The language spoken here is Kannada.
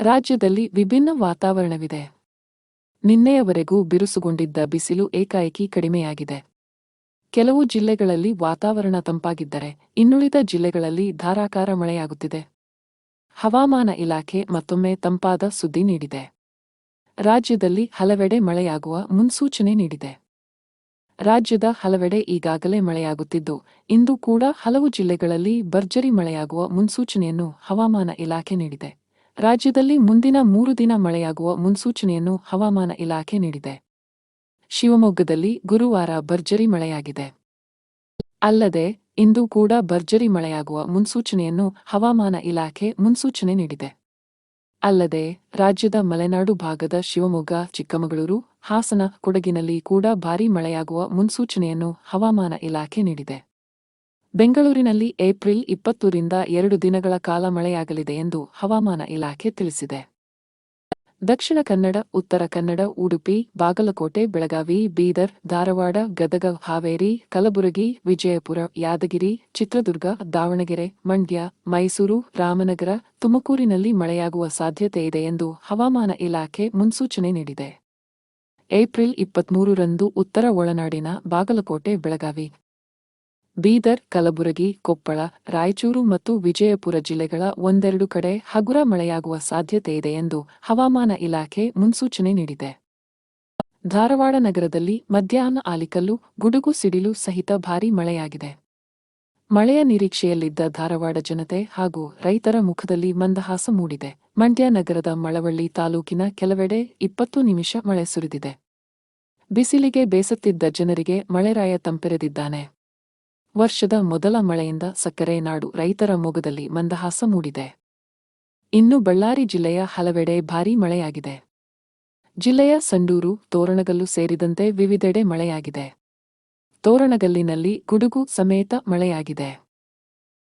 ರಾಜ್ಯದಲ್ಲಿ ವಿಭಿನ್ನ ವಾತಾವರಣವಿದೆ. ನಿನ್ನೆಯವರೆಗೂ ಬಿರುಸುಗೊಂಡಿದ್ದ ಬಿಸಿಲು ಏಕಾಏಕಿ ಕಡಿಮೆಯಾಗಿದೆ. ಕೆಲವು ಜಿಲ್ಲೆಗಳಲ್ಲಿ ವಾತಾವರಣ ತಂಪಾಗಿದ್ದರೆ, ಇನ್ನುಳಿದ ಜಿಲ್ಲೆಗಳಲ್ಲಿ ಧಾರಾಕಾರ ಮಳೆಯಾಗುತ್ತಿದೆ. ಹವಾಮಾನ ಇಲಾಖೆ ಮತ್ತೊಮ್ಮೆ ತಂಪಾದ ಸುದ್ದಿ ನೀಡಿದೆ. ರಾಜ್ಯದಲ್ಲಿ ಹಲವೆಡೆ ಮಳೆಯಾಗುವ ಮುನ್ಸೂಚನೆ ನೀಡಿದೆ. ರಾಜ್ಯದ ಹಲವೆಡೆ ಈಗಾಗಲೇ ಮಳೆಯಾಗುತ್ತಿದ್ದು, ಇಂದು ಕೂಡ ಹಲವು ಜಿಲ್ಲೆಗಳಲ್ಲಿ ಭರ್ಜರಿ ಮಳೆಯಾಗುವ ಮುನ್ಸೂಚನೆಯನ್ನು ಹವಾಮಾನ ಇಲಾಖೆ ನೀಡಿದೆ. ರಾಜ್ಯದಲ್ಲಿ ಮುಂದಿನ ಮೂರು ದಿನ ಮಳೆಯಾಗುವ ಮುನ್ಸೂಚನೆಯನ್ನು ಹವಾಮಾನ ಇಲಾಖೆ ನೀಡಿದೆ. ಶಿವಮೊಗ್ಗದಲ್ಲಿ ಗುರುವಾರ ಭರ್ಜರಿ ಮಳೆಯಾಗಿದೆ. ಅಲ್ಲದೆ, ಇಂದು ಕೂಡ ಭರ್ಜರಿ ಮಳೆಯಾಗುವ ಮುನ್ಸೂಚನೆಯನ್ನು ಹವಾಮಾನ ಇಲಾಖೆ ಮುನ್ಸೂಚನೆ ನೀಡಿದೆ. ಅಲ್ಲದೆ, ರಾಜ್ಯದ ಮಲೆನಾಡು ಭಾಗದ ಶಿವಮೊಗ್ಗ, ಚಿಕ್ಕಮಗಳೂರು, ಹಾಸನ, ಕೊಡಗಿನಲ್ಲಿ ಕೂಡ ಭಾರೀ ಮಳೆಯಾಗುವ ಮುನ್ಸೂಚನೆಯನ್ನು ಹವಾಮಾನ ಇಲಾಖೆ ನೀಡಿದೆ. ಬೆಂಗಳೂರಿನಲ್ಲಿ ಏಪ್ರಿಲ್ ಇಪ್ಪತ್ತರಿಂದ ಎರಡು ದಿನಗಳ ಕಾಲ ಮಳೆಯಾಗಲಿದೆ ಎಂದು ಹವಾಮಾನ ಇಲಾಖೆ ತಿಳಿಸಿದೆ. ದಕ್ಷಿಣ ಕನ್ನಡ, ಉತ್ತರ ಕನ್ನಡ, ಉಡುಪಿ, ಬಾಗಲಕೋಟೆ, ಬೆಳಗಾವಿ, ಬೀದರ್, ಧಾರವಾಡ, ಗದಗ, ಹಾವೇರಿ, ಕಲಬುರಗಿ, ವಿಜಯಪುರ, ಯಾದಗಿರಿ, ಚಿತ್ರದುರ್ಗ, ದಾವಣಗೆರೆ, ಮಂಡ್ಯ, ಮೈಸೂರು, ರಾಮನಗರ, ತುಮಕೂರಿನಲ್ಲಿ ಮಳೆಯಾಗುವ ಸಾಧ್ಯತೆ ಇದೆ ಎಂದು ಹವಾಮಾನ ಇಲಾಖೆ ಮುನ್ಸೂಚನೆ ನೀಡಿದೆ. ಏಪ್ರಿಲ್ ಇಪ್ಪತ್ಮೂರರಂದು ಉತ್ತರ ಒಳನಾಡಿನ ಬಾಗಲಕೋಟೆ, ಬೆಳಗಾವಿ ಬೀದರ್, ಕಲಬುರಗಿ, ಕೊಪ್ಪಳ, ರಾಯಚೂರು ಮತ್ತು ವಿಜಯಪುರ ಜಿಲ್ಲೆಗಳ ಒಂದೆರಡು ಕಡೆ ಹಗುರ ಮಳೆಯಾಗುವ ಸಾಧ್ಯತೆ ಇದೆ ಎಂದು ಹವಾಮಾನ ಇಲಾಖೆ ಮುನ್ಸೂಚನೆ ನೀಡಿದೆ. ಧಾರವಾಡ ನಗರದಲ್ಲಿ ಮಧ್ಯಾಹ್ನ ಆಲಿಕಲ್ಲು, ಗುಡುಗು ಸಿಡಿಲು ಸಹಿತ ಭಾರೀ ಮಳೆಯಾಗಿದೆ. ಮಳೆಯ ನಿರೀಕ್ಷೆಯಲ್ಲಿದ್ದ ಧಾರವಾಡ ಜನತೆ ಹಾಗೂ ರೈತರ ಮುಖದಲ್ಲಿ ಮಂದಹಾಸ ಮೂಡಿದೆ. ಮಂಡ್ಯ ನಗರದ ಮಳವಳ್ಳಿ ತಾಲೂಕಿನ ಕೆಲವೆಡೆ ಇಪ್ಪತ್ತು ನಿಮಿಷ ಮಳೆ ಸುರಿದಿದೆ. ಬಿಸಿಲಿಗೆ ಬೇಸತ್ತಿದ್ದ ಜನರಿಗೆ ಮಳೆರಾಯ ತಂಪೆರೆದಿದ್ದಾನೆ. ವರ್ಷದ ಮೊದಲ ಮಳೆಯಿಂದ ಸಕ್ಕರೆ ನಾಡು ರೈತರ ಮೊಗದಲ್ಲಿ ಮಂದಹಾಸ ಮೂಡಿದೆ. ಇನ್ನು ಬಳ್ಳಾರಿ ಜಿಲ್ಲೆಯ ಹಲವೆಡೆ ಭಾರೀ ಮಳೆಯಾಗಿದೆ. ಜಿಲ್ಲೆಯ ಸಂಡೂರು, ತೋರಣಗಲ್ಲು ಸೇರಿದಂತೆ ವಿವಿಧೆಡೆ ಮಳೆಯಾಗಿದೆ. ತೋರಣಗಲ್ಲಿನಲ್ಲಿ ಗುಡುಗು ಸಮೇತ ಮಳೆಯಾಗಿದೆ.